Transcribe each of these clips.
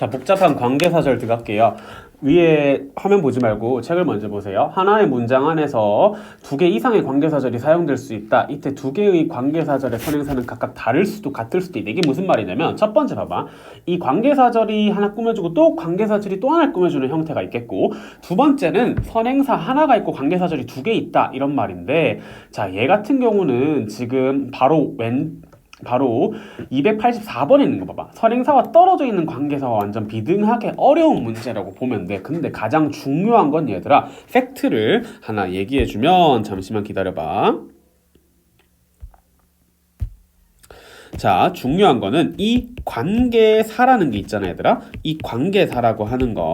자, 복잡한 관계사절 들어갈게요. 위에 화면 보지 말고 책을 먼저 보세요. 하나의 문장 안에서 두 개 이상의 관계사절이 사용될 수 있다. 이때 두 개의 관계사절의 선행사는 각각 다를 수도 같을 수도 있다. 이게 무슨 말이냐면 첫 번째 봐봐. 이 관계사절이 하나 꾸며주고 또 관계사절이 또 하나 꾸며주는 형태가 있겠고 두 번째는 선행사 하나가 있고 관계사절이 두 개 있다. 이런 말인데 자, 얘 같은 경우는 지금 바로 왼 바로 284번에 있는 거 봐봐. 선행사와 떨어져 있는 관계사와 완전 비등하게 어려운 문제라고 보면 돼. 근데 가장 중요한 건 얘들아, 팩트를 하나 얘기해주면 잠시만 기다려봐. 자, 중요한 거는 이 관계사라는 게 있잖아, 얘들아. 이 관계사라고 하는 건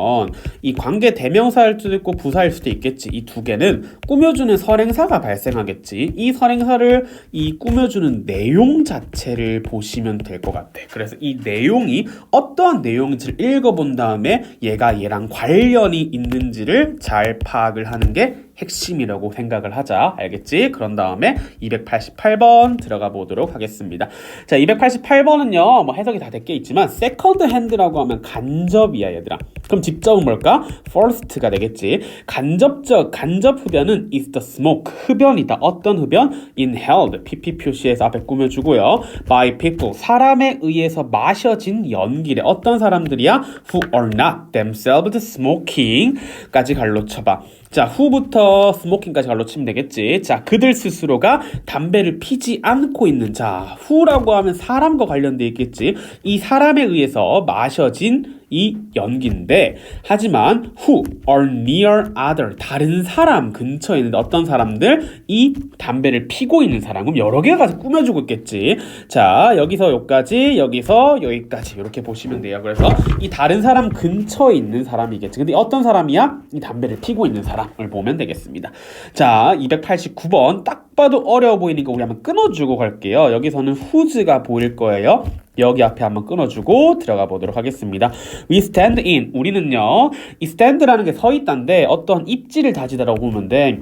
이 관계 대명사일 수도 있고 부사일 수도 있겠지. 이 두 개는 꾸며주는 선행사가 발생하겠지. 이 선행사를 이 꾸며주는 내용 자체를 보시면 될 것 같아. 그래서 이 내용이 어떠한 내용인지를 읽어본 다음에 얘가 얘랑 관련이 있는지를 잘 파악을 하는 게 핵심이라고 생각을 하자. 알겠지? 그런 다음에 288번 들어가 보도록 하겠습니다. 자, 288번은요, 뭐 해석이 다될게 있지만, 세컨드 핸드라고 하면 간접이야, 얘들아. 그럼 집접은 뭘까? first가 되겠지. 간접적, 간접 흡연은 is the smoke. 흡연이다. 어떤 흡연? inhaled. pp 표시해서 앞에 꾸며주고요. by people. 사람에 의해서 마셔진 연기래. 어떤 사람들이야? who are not themselves smoking. 까지 갈로 쳐봐. 자, 후부터 스모킹까지 갈로 치면 되겠지. 자, 그들 스스로가 담배를 피지 않고 있는 자, 후라고 하면 사람과 관련돼 있겠지. 이 사람에 의해서 마셔진 이 연기인데 하지만 who are near other 다른 사람 근처에 있는 어떤 사람들 이 담배를 피고 있는 사람은 여러 개가 가서 꾸며주고 있겠지. 자 여기서 여기까지 여기서 여기까지 이렇게 보시면 돼요. 그래서 이 다른 사람 근처에 있는 사람이겠지. 근데 어떤 사람이야? 이 담배를 피고 있는 사람을 보면 되겠습니다. 자 289번 딱 봐도 어려워 보이니까 우리 한번 끊어주고 갈게요 여기서는 who's가 보일 거예요 여기 앞에 한번 끊어주고 들어가 보도록 하겠습니다. We stand in. 우리는요, 이 stand라는 게 서 있다인데 어떤 입지를 다지다라고 보면 돼.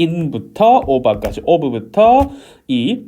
in부터 over까지, of부터 이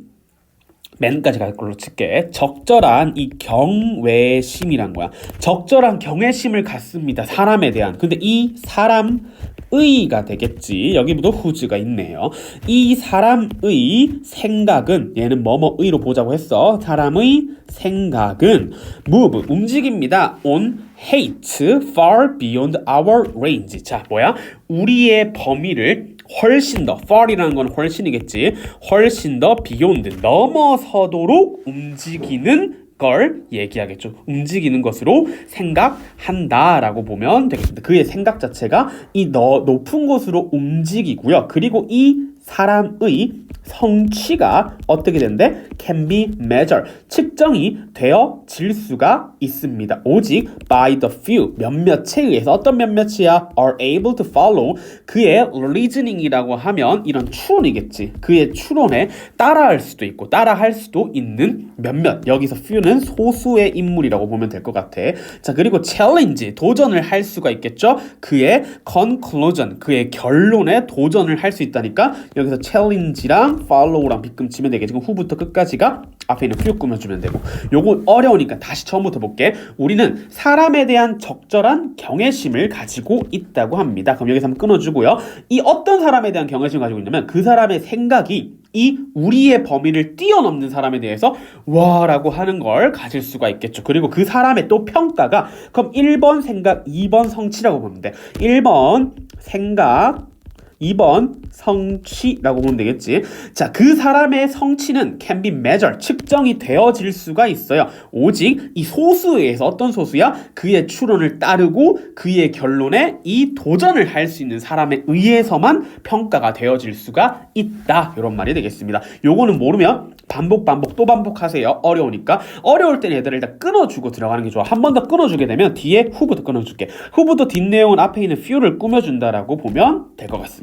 맨까지 갈 걸로 칠게. 적절한 이 경외심이란 거야. 적절한 경외심을 갖습니다. 사람에 대한. 근데 이 사람 의가 되겠지. 여기부터 후즈가 있네요. 이 사람의 생각은 얘는 뭐뭐의로 보자고 했어. 사람의 생각은 move 움직입니다. on hate far beyond our range. 자, 뭐야? 우리의 범위를 훨씬 더 far이라는 건 훨씬이겠지. 훨씬 더 beyond 넘어서도록 움직이는 걸 얘기하겠죠. 움직이는 것으로 생각한다라고 보면 되겠습니다. 그의 생각 자체가 이 너, 높은 곳으로 움직이고요. 그리고 이 사람의 성취가 어떻게 된대? can be measured. 측정이 되어질 수가 있습니다. 오직 by the few 몇몇에 의해서 어떤 몇몇이야? are able to follow 그의 reasoning이라고 하면 이런 추론이겠지. 그의 추론에 따라할 수도 있고 따라할 수도 있는 몇몇. 여기서 few는 소수의 인물이라고 보면 될 것 같아. 자 그리고 challenge 도전을 할 수가 있겠죠. 그의 conclusion 그의 결론에 도전을 할 수 있다니까 여기서 challenge랑 follow랑 빗금 치면 되겠지. 지금 후부터 끝까지가 앞에 있는 few 꾸며주면 되고 요거 어려우니까 다시 처음부터 볼게. 우리는 사람에 대한 적절한 경외심을 가지고 있다고 합니다. 그럼 여기서 한번 끊어주고요. 이 어떤 사람에 대한 경외심을 가지고 있냐면 그 사람의 생각이 이 우리의 범위를 뛰어넘는 사람에 대해서 와 라고 하는 걸 가질 수가 있겠죠. 그리고 그 사람의 또 평가가 그럼 1번 생각, 2번 성취라고 보는데 1번 생각 2번 성취라고 보면 되겠지. 자, 그 사람의 성취는 can be measured, 측정이 되어질 수가 있어요. 오직 이 소수에서 어떤 소수야? 그의 추론을 따르고 그의 결론에 이 도전을 할 수 있는 사람에 의해서만 평가가 되어질 수가 있다. 이런 말이 되겠습니다. 요거는 모르면 반복 반복 또 반복하세요. 어려우니까 어려울 때는 얘들을 일단 끊어주고 들어가는 게 좋아. 한 번 더 끊어주게 되면 뒤에 후부터 끊어줄게. 후부터 뒷내용은 앞에 있는 few를 꾸며준다라고 보면 될 것 같습니다.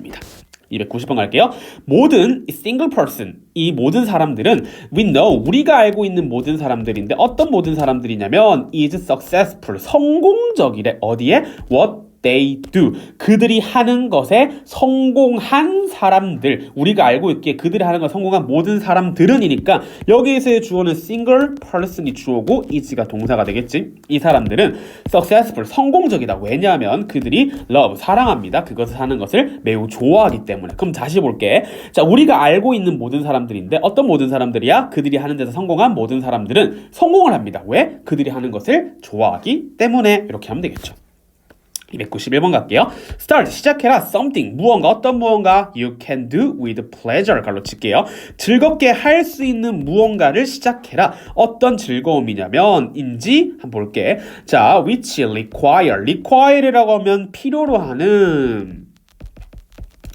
290번 갈게요. 모든 single person 이 모든 사람들은 we know 우리가 알고 있는 모든 사람들인데 어떤 모든 사람들이냐면 is successful 성공적이래. 어디에? What they do. 그들이 하는 것에 성공한 사람들. 우리가 알고 있기에 그들이 하는 것에 성공한 모든 사람들은이니까 여기에서의 주어는 single person이 주어고 is가 동사가 되겠지. 이 사람들은 successful, 성공적이다. 왜냐하면 그들이 love, 사랑합니다. 그것을 하는 것을 매우 좋아하기 때문에. 그럼 다시 볼게. 자, 우리가 알고 있는 모든 사람들인데 어떤 모든 사람들이야? 그들이 하는 데서 성공한 모든 사람들은 성공을 합니다. 왜? 그들이 하는 것을 좋아하기 때문에 이렇게 하면 되겠죠. 291번 갈게요. Start 시작해라 something 무언가 어떤 무언가 you can do with pleasure 갈로 칠게요. 즐겁게 할 수 있는 무언가를 시작해라. 어떤 즐거움이냐면 인지 한번 볼게. 자, which require require라고 하면 필요로 하는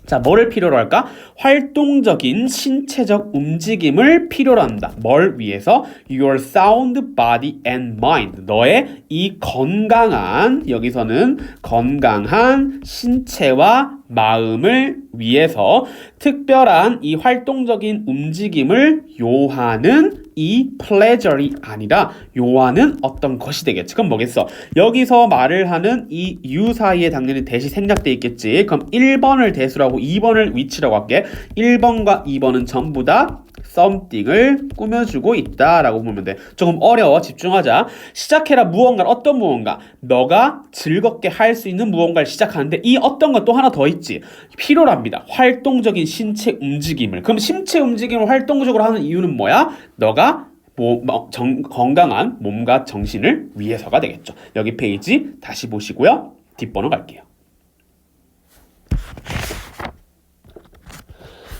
자, 뭐를 필요로 할까? 활동적인 신체적 움직임을 필요로 한다. 뭘 위해서? Your sound body and mind. 너의 이 건강한, 여기서는 건강한 신체와 마음을 위해서 특별한 이 활동적인 움직임을 요하는 이 pleasure이 아니라 요하는 어떤 것이 되겠지. 그럼 뭐겠어? 여기서 말을 하는 이 you 사이에 당연히 대시 생략돼 있겠지. 그럼 1번을 대수라고 2번을 위치라고 할게. 1번과 2번은 전부 다 something을 꾸며주고 있다라고 보면 돼. 조금 어려워. 집중하자. 시작해라 무언가 어떤 무언가. 너가 즐겁게 할 수 있는 무언가를 시작하는데 이 어떤 것또 하나 더 있지. 필요랍니다. 활동적인 신체 움직임을. 그럼 신체 움직임을 활동적으로 하는 이유는 뭐야? 너가 뭐, 뭐, 정, 건강한 몸과 정신을 위해서가 되겠죠. 여기 페이지 다시 보시고요. 뒷번호 갈게요.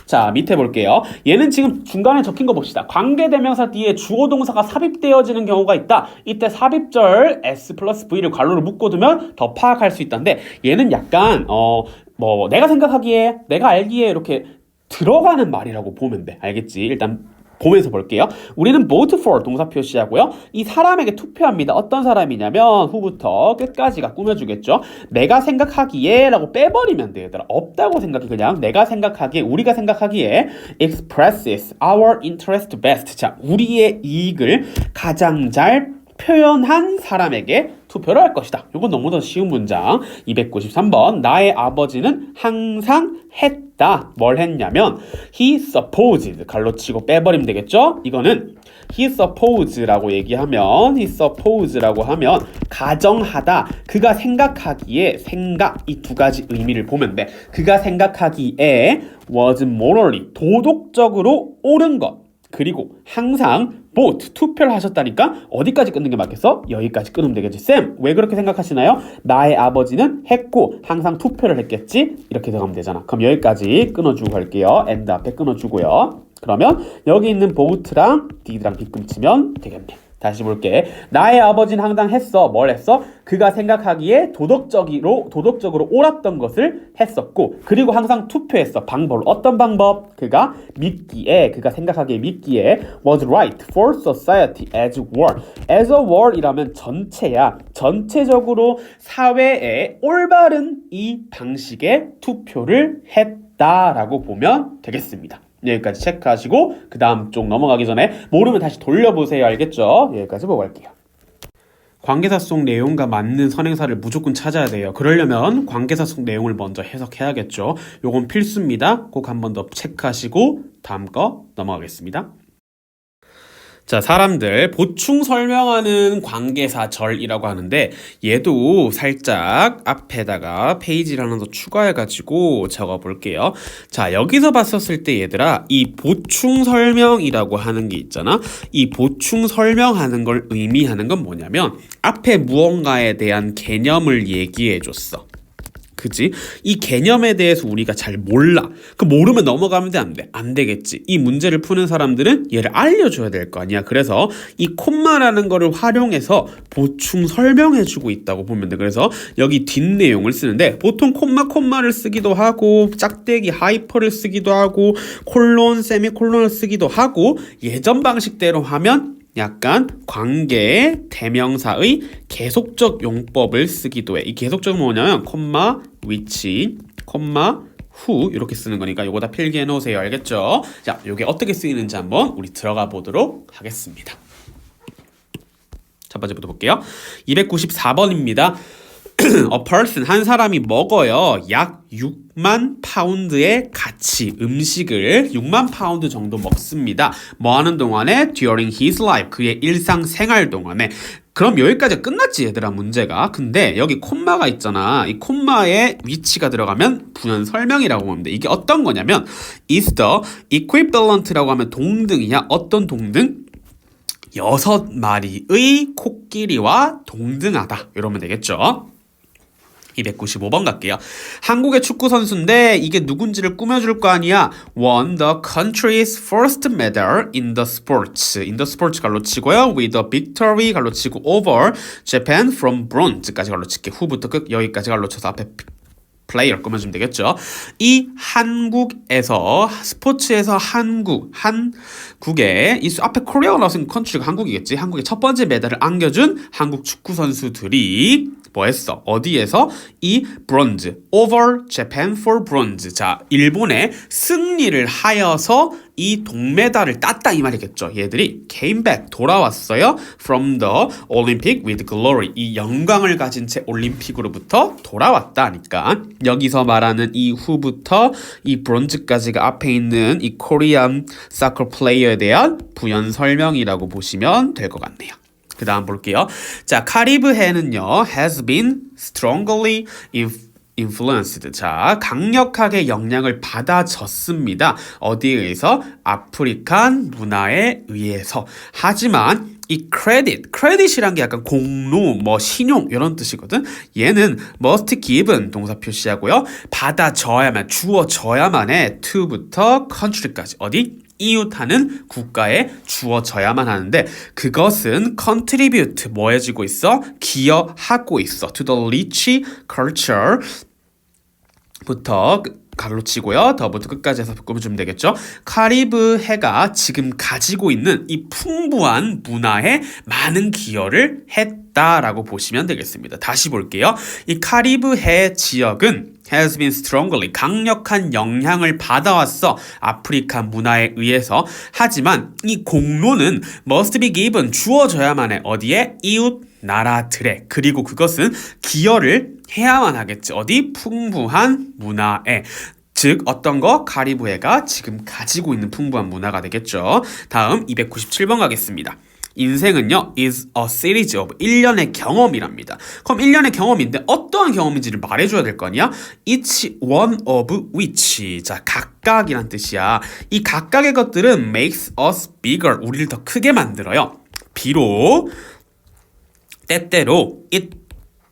자, 밑에 볼게요. 얘는 지금 중간에 적힌 거 봅시다. 관계대명사 뒤에 주어 동사가 삽입되어지는 경우가 있다. 이때 삽입절 S 플러스 V를 괄호로 묶어두면 더 파악할 수 있다는데 얘는 약간 어 뭐 내가 생각하기에 내가 알기에 이렇게 들어가는 말이라고 보면 돼. 알겠지? 일단 보면서 볼게요. 우리는 vote for 동사 표시하고요. 이 사람에게 투표합니다. 어떤 사람이냐면 후부터 끝까지가 꾸며주겠죠. 내가 생각하기에 라고 빼버리면 돼 얘들아. 없다고 생각해 그냥. 내가 생각하기에 우리가 생각하기에 expresses our interest best. 자 우리의 이익을 가장 잘 표현한 사람에게 투표를 할 것이다. 이건 너무나 쉬운 문장. 293번. 나의 아버지는 항상 했다. 뭘 했냐면 he supposed 갈로 치고 빼버리면 되겠죠? 이거는 he supposed라고 얘기하면 he supposed라고 하면 가정하다. 그가 생각하기에 생각 이 두 가지 의미를 보면 돼. 그가 생각하기에 was morally 도덕적으로 옳은 것. 그리고 항상 vote 투표를 하셨다니까 어디까지 끊는 게 맞겠어? 여기까지 끊으면 되겠지. 쌤, 왜 그렇게 생각하시나요? 나의 아버지는 했고 항상 투표를 했겠지. 이렇게 들어가면 되잖아. 그럼 여기까지 끊어주고 갈게요. end 앞에 끊어주고요. 그러면 여기 있는 vote랑 did랑 뒤꿈치면 되겠네. 다시 볼게. 나의 아버지는 항상 했어. 뭘 했어? 그가 생각하기에 도덕적으로 도덕적으로 옳았던 것을 했었고, 그리고 항상 투표했어. 방법 어떤 방법? 그가 믿기에 그가 생각하기에 믿기에 was right for society as whole. as a whole이라면 전체야. 전체적으로 사회에 올바른 이 방식의 투표를 했다라고 보면 되겠습니다. 여기까지 체크하시고 그 다음 쪽 넘어가기 전에 모르면 다시 돌려보세요. 알겠죠? 여기까지 보고 갈게요. 관계사 속 내용과 맞는 선행사를 무조건 찾아야 돼요. 그러려면 관계사 속 내용을 먼저 해석해야겠죠. 요건 필수입니다. 꼭 한 번 더 체크하시고 다음 거 넘어가겠습니다. 자, 사람들 보충 설명하는 관계사절이라고 하는데 얘도 살짝 앞에다가 페이지를 하나 더 추가해 가지고 적어 볼게요. 자, 여기서 봤었을 때 얘들아 이 보충 설명이라고 하는 게 있잖아. 이 보충 설명하는 걸 의미하는 건 뭐냐면 앞에 무언가에 대한 개념을 얘기해 줬어. 그지? 이 개념에 대해서 우리가 잘 몰라. 그 모르면 넘어가면 돼, 안 돼? 안 되겠지. 이 문제를 푸는 사람들은 얘를 알려줘야 될 거 아니야. 그래서 이 콤마라는 거를 활용해서 보충 설명해주고 있다고 보면 돼. 그래서 여기 뒷내용을 쓰는데 보통 콤마, 콤마를 쓰기도 하고 짝대기 하이퍼를 쓰기도 하고 콜론, 세미콜론을 쓰기도 하고 예전 방식대로 하면 약간 관계의 대명사의 계속적 용법을 쓰기도 해. 이 계속적은 뭐냐면 콤마, 위치, 콤마, 후 이렇게 쓰는 거니까 이거 다 필기해 놓으세요. 알겠죠? 자, 이게 어떻게 쓰이는지 한번 우리 들어가 보도록 하겠습니다. 첫 번째부터 볼게요. 294번입니다. a person 한 사람이 먹어요. 약 6만 파운드의 가치 음식을 6만 파운드 정도 먹습니다. 뭐 하는 동안에? During his life 그의 일상 생활 동안에. 그럼 여기까지 끝났지 얘들아 문제가. 근데 여기 콤마가 있잖아. 이 콤마에 위치가 들어가면 부연 설명이라고 하는데 이게 어떤 거냐면 is the equivalent라고 하면 동등이냐? 어떤 동등? 여섯 마리의 코끼리와 동등하다. 이러면 되겠죠 295번 갈게요. 한국의 축구 선수인데 이게 누군지를 꾸며줄 거 아니야. Won the country's first medal in the sports. In the sports 갈로 치고요. With a victory 갈로 치고 over Japan from bronze까지 갈로 칠게. 후부터 끝 여기까지 갈로 쳐서 앞에 플레이어 꾸며주면 되겠죠. 이 한국에서 스포츠에서 한국 한국에 이 앞에 코리아가 나왔으니 컨트리가 한국이겠지. 한국의 첫 번째 메달을 안겨준 한국 축구 선수들이 뭐 했어? 어디에서 이 브론즈 over Japan for bronze. 자, 일본의 승리를 하여서 이 동메달을 땄다 이 말이겠죠. 얘들이 came back 돌아왔어요. from the Olympic with glory. 이 영광을 가진 채 올림픽으로부터 돌아왔다니까. 여기서 말하는 이 후부터 이 브론즈까지가 앞에 있는 이 코리안 사커 플레이어에 대한 부연 설명이라고 보시면 될 것 같네요. 그 다음 볼게요. 자, 카리브해는요, has been strongly inf- influenced. 자, 강력하게 영향을 받아졌습니다. 어디에 의해서? 아프리칸 문화에 의해서. 하지만 이 크레딧, 크레딧이란 게 약간 공로, 뭐 신용 이런 뜻이거든. 얘는 must given 동사 표시하고요. 받아져야만, 주어져야만 해. to부터 country까지. 어디? 이웃하는 국가에 주어져야만 하는데 그것은 contribute 뭐 해주고 있어? 기여하고 있어 to the rich culture 부터 가로 치고요. 더부터 끝까지 해서 꾸며주면 되겠죠. 카리브 해가 지금 가지고 있는 이 풍부한 문화에 많은 기여를 했다라고 보시면 되겠습니다. 다시 볼게요. 이 카리브 해 지역은 has been strongly 강력한 영향을 받아왔어. 아프리카 문화에 의해서. 하지만 이 공로는 must be given 주어져야만 해. 어디에? 이웃 나라들에. 그리고 그것은 기여를 해야만 하겠지. 어디? 풍부한 문화에. 즉 어떤 거? 카리브해가 지금 가지고 있는 풍부한 문화가 되겠죠. 다음 297번 가겠습니다 인생은요 is a series of 1년의 경험이랍니다. 그럼 1년의 경험인데 어떠한 경험인지를 말해줘야 될 거 아니야? Each one of which 자 각각이란 뜻이야. 이 각각의 것들은 makes us bigger 우리를 더 크게 만들어요. 비록 때때로 it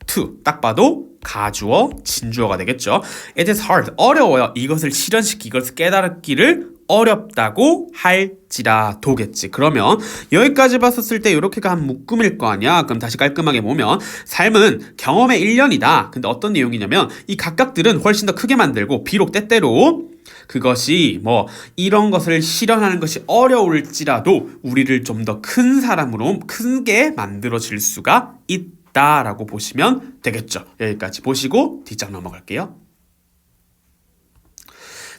to 딱 봐도 가주어 진주어가 되겠죠. It is hard 어려워요. 이것을 실현시키 이것을 깨달기를 어렵다고 할지라도겠지. 그러면 여기까지 봤었을 때 이렇게가 한 묶음일 거 아니야. 그럼 다시 깔끔하게 보면 삶은 경험의 1년이다. 근데 어떤 내용이냐면 이 각각들은 훨씬 더 크게 만들고 비록 때때로 그것이 뭐 이런 것을 실현하는 것이 어려울지라도 우리를 좀 더 큰 사람으로 크게 만들어질 수가 있다라고 보시면 되겠죠. 여기까지 보시고 뒷장 넘어갈게요.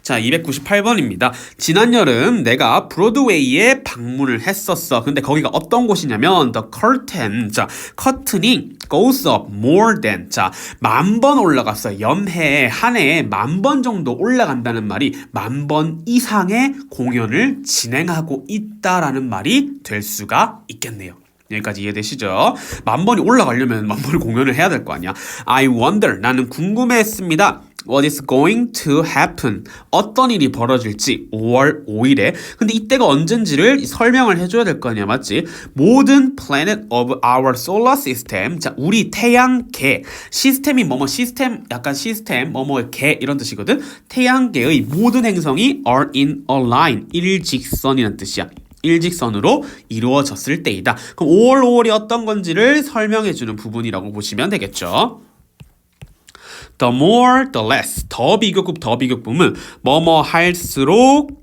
자, 298번입니다. 지난 여름 내가 브로드웨이에 방문을 했었어. 근데 거기가 어떤 곳이냐면 the curtain. 자, 커튼이 goes up more than. 자, 만 번 올라갔어. 연해에 한 해에 만 번 정도 올라간다는 말이 만 번 이상의 공연을 진행하고 있다라는 말이 될 수가 있겠네요. 여기까지 이해되시죠? 만 번이 올라가려면 만 번 공연을 해야 될 거 아니야. I wonder. 나는 궁금해했습니다. What is going to happen? 어떤 일이 벌어질지 5월 5일에 근데 이때가 언젠지를 설명을 해줘야 될 거 아니야 맞지? 모든 planet of our solar system 자 우리 태양계 시스템이 뭐뭐 시스템 약간 시스템 뭐뭐 개 이런 뜻이거든 태양계의 모든 행성이 are in a line 일직선이라는 뜻이야 일직선으로 이루어졌을 때이다. 그럼 5월 5월이 어떤 건지를 설명해주는 부분이라고 보시면 되겠죠. The more, the less. 더 비교급, 더 비교급은 뭐뭐 할수록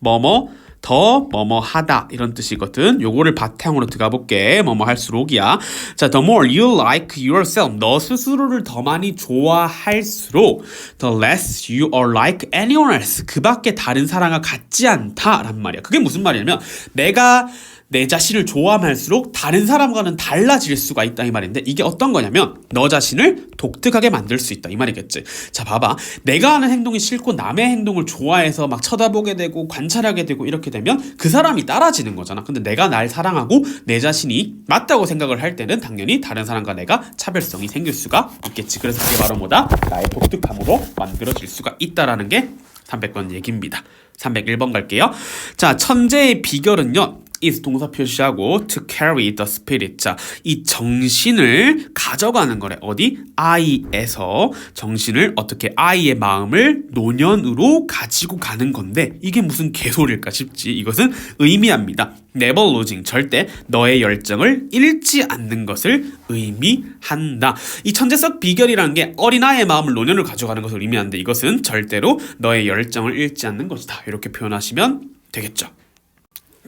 뭐뭐 더 뭐뭐 하다 이런 뜻이거든. 요거를 바탕으로 들어가 볼게. 뭐뭐 할수록이야. 자, the more you like yourself. 너 스스로를 더 많이 좋아할수록 the less you are like anyone else. 그 밖에 다른 사람과 같지 않다란 말이야. 그게 무슨 말이냐면 내가 내 자신을 좋아할수록 다른 사람과는 달라질 수가 있다 이 말인데 이게 어떤 거냐면 너 자신을 독특하게 만들 수 있다 이 말이겠지. 자 봐봐 내가 하는 행동이 싫고 남의 행동을 좋아해서 막 쳐다보게 되고 관찰하게 되고 이렇게 되면 그 사람이 따라지는 거잖아. 근데 내가 날 사랑하고 내 자신이 맞다고 생각을 할 때는 당연히 다른 사람과 내가 차별성이 생길 수가 있겠지. 그래서 그게 바로 뭐다 나의 독특함으로 만들어질 수가 있다라는 게 300번 얘기입니다. 301번 갈게요. 자, 천재의 비결은요. Is 동사 표시하고 to carry the spirit. 자, 이 정신을 가져가는 거래. 어디? I에서 정신을 어떻게 I의 마음을 노년으로 가지고 가는 건데 이게 무슨 개소리일까 싶지. 이것은 의미합니다. never losing 절대 너의 열정을 잃지 않는 것을 의미한다. 이 천재적 비결이라는 게 어린아이의 마음을 노년으로 가져가는 것을 의미하는데 이것은 절대로 너의 열정을 잃지 않는 것이다. 이렇게 표현하시면 되겠죠.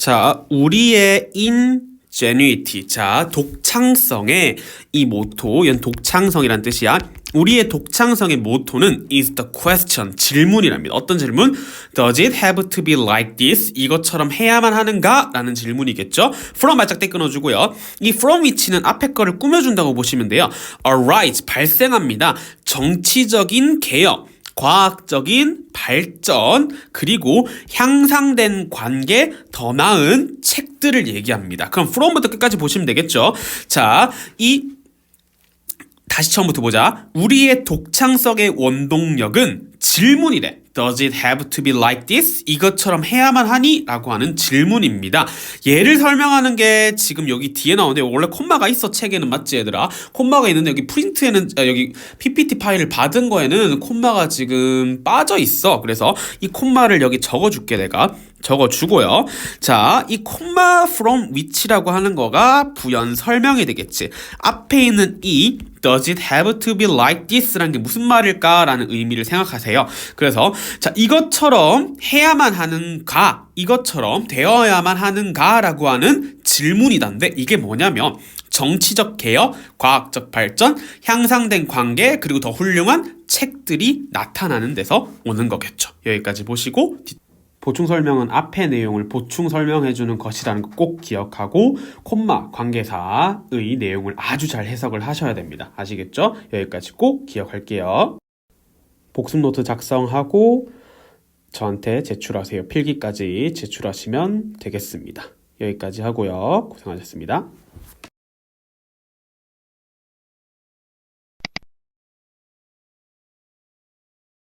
자, 우리의 ingenuity. 자, 독창성의 이 모토, 연 독창성이란 뜻이야. 우리의 독창성의 모토는 is the question. 질문이랍니다. 어떤 질문? Does it have to be like this? 이것처럼 해야만 하는가? 라는 질문이겠죠. from 발짝 때 끊어주고요. 이 from 위치는 앞에 거를 꾸며준다고 보시면 돼요. arise. 발생합니다. 정치적인 개혁. 과학적인 발전 그리고 향상된 관계 더 나은 책들을 얘기합니다. 그럼 from부터 끝까지 보시면 되겠죠. 자, 이 다시 처음부터 보자. 우리의 독창성의 원동력은 질문이래. Does it have to be like this? 이것처럼 해야만 하니? 라고 하는 질문입니다. 얘를 설명하는 게 지금 여기 뒤에 나오는데 원래 콤마가 있어 책에는 맞지 얘들아? 콤마가 있는데 여기 프린트에는 아, 여기 PPT 파일을 받은 거에는 콤마가 지금 빠져 있어. 그래서 이 콤마를 여기 적어줄게 내가. 적어주고요. 자, 이 콤마 from which라고 하는 거가 부연 설명이 되겠지. 앞에 있는 이 Does it have to be like this? 라는 게 무슨 말일까? 라는 의미를 생각하세요. 그래서, 자, 이것처럼 해야만 하는가? 이것처럼 되어야만 하는가? 라고 하는 질문이던데, 이게 뭐냐면, 정치적 개혁, 과학적 발전, 향상된 관계, 그리고 더 훌륭한 책들이 나타나는 데서 오는 거겠죠. 여기까지 보시고, 보충 설명은 앞의 내용을 보충 설명해 주는 것이라는 거 꼭 기억하고 콤마 관계사의 내용을 아주 잘 해석을 하셔야 됩니다. 아시겠죠? 여기까지 꼭 기억할게요. 복습 노트 작성하고 저한테 제출하세요. 필기까지 제출하시면 되겠습니다. 여기까지 하고요. 고생하셨습니다.